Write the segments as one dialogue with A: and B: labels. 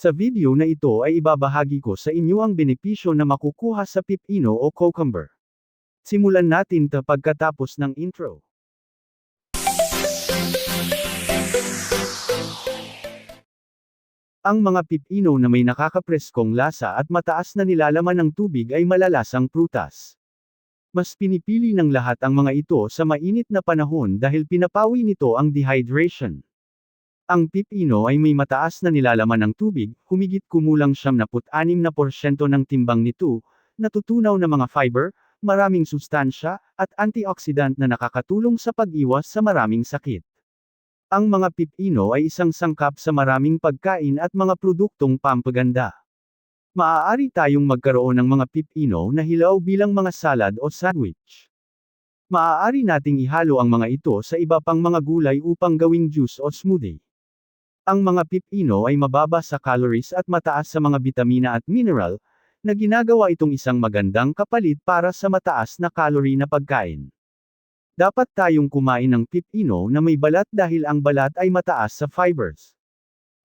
A: Sa video na ito ay ibabahagi ko sa inyo ang benepisyo na makukuha sa pipino o cucumber. Simulan natin ta pagkatapos ng intro. Ang mga pipino na may nakakapreskong lasa at mataas na nilalaman ng tubig ay malalasang prutas. Mas pinipili ng lahat ang mga ito sa mainit na panahon dahil pinapawi nito ang dehydration. Ang pipino ay may mataas na nilalaman ng tubig, humigit kumulang 76% ng timbang nito, natutunaw na mga fiber, maraming sustansya, at antioxidant na nakakatulong sa pag-iwas sa maraming sakit. Ang mga pipino ay isang sangkap sa maraming pagkain at mga produktong pampaganda. Maaari tayong magkaroon ng mga pipino na hilaw bilang mga salad o sandwich. Maaari nating ihalo ang mga ito sa iba pang mga gulay upang gawing juice o smoothie. Ang mga pipino ay mababa sa calories at mataas sa mga bitamina at mineral, na ginagawa itong isang magandang kapalit para sa mataas na calorie na pagkain. Dapat tayong kumain ng pipino na may balat dahil ang balat ay mataas sa fibers.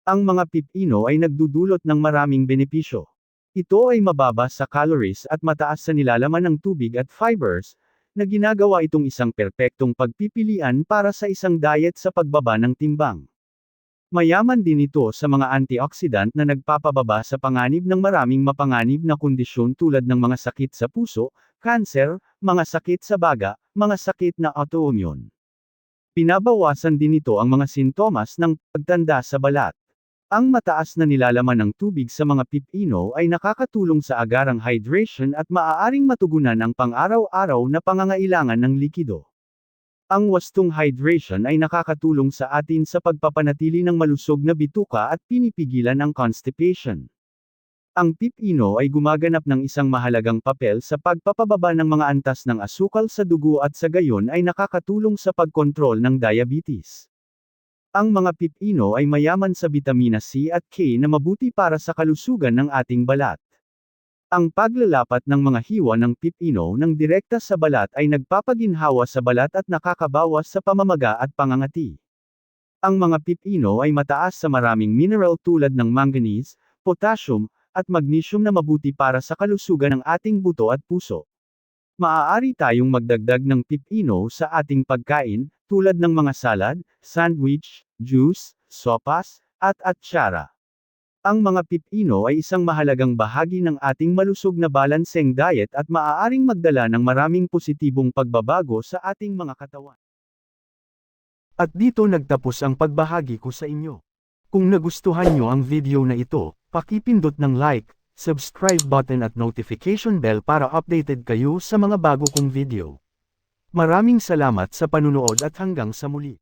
A: Ang mga pipino ay nagdudulot ng maraming benepisyo. Ito ay mababa sa calories at mataas sa nilalaman ng tubig at fibers, na ginagawa itong isang perpektong pagpipilian para sa isang diet sa pagbaba ng timbang. Mayaman din ito sa mga antioxidant na nagpapababa sa panganib ng maraming mapanganib na kondisyon tulad ng mga sakit sa puso, kanser, mga sakit sa baga, mga sakit na autoimmune. Pinabawasan din ito ang mga sintomas ng pagtanda sa balat. Ang mataas na nilalaman ng tubig sa mga pipino ay nakakatulong sa agarang hydration at maaaring matugunan ang pang-araw-araw na pangangailangan ng likido. Ang wastong hydration ay nakakatulong sa atin sa pagpapanatili ng malusog na bituka at pinipigilan ang constipation. Ang pipino ay gumaganap ng isang mahalagang papel sa pagpapababa ng mga antas ng asukal sa dugo at sa gayon ay nakakatulong sa pagkontrol ng diabetes. Ang mga pipino ay mayaman sa bitamina C at K na mabuti para sa kalusugan ng ating balat. Ang paglalapat ng mga hiwa ng pipino ng direkta sa balat ay nagpapaginhawa sa balat at nakakabawas sa pamamaga at pangangati. Ang mga pipino ay mataas sa maraming mineral tulad ng manganese, potassium, at magnesium na mabuti para sa kalusugan ng ating buto at puso. Maaari tayong magdagdag ng pipino sa ating pagkain, tulad ng mga salad, sandwich, juice, sopas, at atsara. Ang mga pipino ay isang mahalagang bahagi ng ating malusog na balanseng diet at maaaring magdala ng maraming positibong pagbabago sa ating mga katawan. At dito nagtapos ang pagbahagi ko sa inyo. Kung nagustuhan nyo ang video na ito, pakipindot ng like, subscribe button at notification bell para updated kayo sa mga bago kong video. Maraming salamat sa panunood at hanggang sa muli.